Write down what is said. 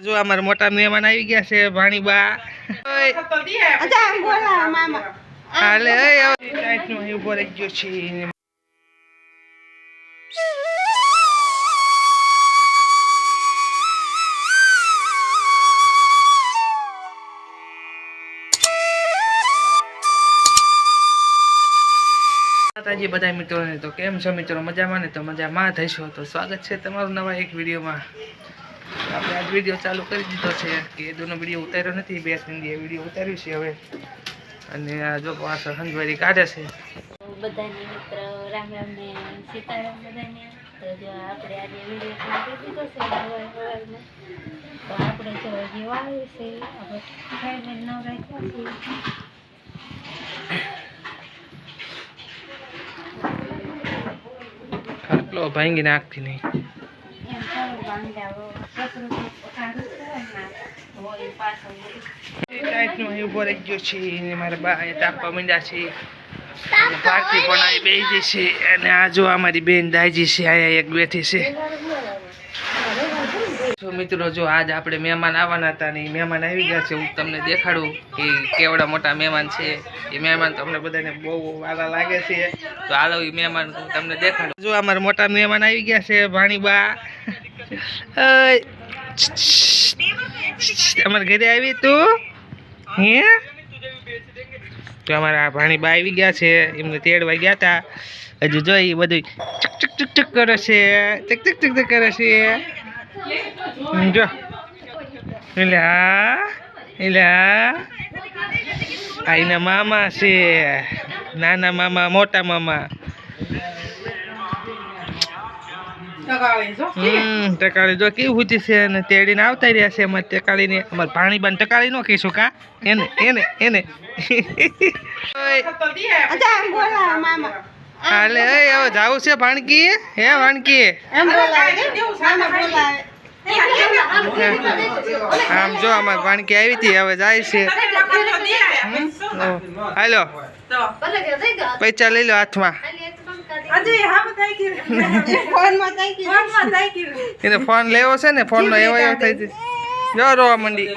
જો અમારા મોટા મહેમાન આવી ગયા છે ભાણીબા. ઓય, અચ્છા બોલા મામા હાલે ટાઈટનો ઊભો રહી ગયો છે. માતાજી બધા મિત્રોને તો કેમ છો? મિત્રો મજામાં ને? તો મજામાં થઈશું તો સ્વાગત છે તમારું નવા એક વિડીયોમાં. આપણે આજ વીડિયો ચાલુ કરી દીધો છે કે દોનો વીડિયો ઉતાર્યો નથી બે સિંધી વીડિયો ઉતાર્યું છે હવે. અને આ જો પાછળ હંજવારી કાઢે છે. બધાને મિત્ર રામ રામ ને સીતારામ બધાને. તો જો આપણે આજે વીડિયો કરી દીધો છે સવારમાં તો આપણે જો હજી વાવે છે આપણે ખાઈને ન રાખ્યા છે. ખાટલો ભાંગી નાખતી નહીં. એમ ચાલો બાંધ્યા સસરું તો પકાડું છે ને હોય પાછળ ટાઈટનો અહીં ઊભો રહી ગયો છે. અને મારા બા એ તાપવા માંડ્યા છે પણ આવી બેસી છે. અને આ જો અમારી બેન દાયજી છે અહીંયા એક બેઠી છે. તો મિત્રો, જો આજ આપણે મહેમાન આવવાના હતા ને એ મહેમાન આવી ગયા છે, હું તમને દેખાડું કે કેવડા મોટા મહેમાન છે. એ મહેમાન તમને બધાને બહુ વાલા લાગે છે. તો હાલો એ મહેમાન હું તમને દેખાડું. જો અમારા મોટા મહેમાન આવી ગયા છે, ભાણીબા. તમારા ઘરે આવી તું? હે? તો અમારા ભાણીબા આવી ગયા છે, એમને તેડવા ગયા હતા હજુ જો એ બધું ચક ચક ચક ચક કરે છે ચક ચક ચક ચક કરે છે. જો. એટલે હા એટલે હા આ એના મામા છે. નાના મામા મોટા મામા. હમ ટકાળી. જો કેવી હુતી છે અને તેડીને આવતા રહ્યા છે અમારે ટકાળીને. અમારે પાણી ભાણીબાને ટકાળી નો કહીશું કા? એને એને એને. હાલે હવે જાવું છે ભાણકી? હે ભાણકી? એમ બોલાવે આમ જો અમારે ભાણકી આવી હતી, હવે જાય છે. હેલો. પૈસા લઈ લો હાથમાં. એને ફોન લેવો છે ને ફોન નો એવો એવો થઈ જશે જો રોવા મંડી.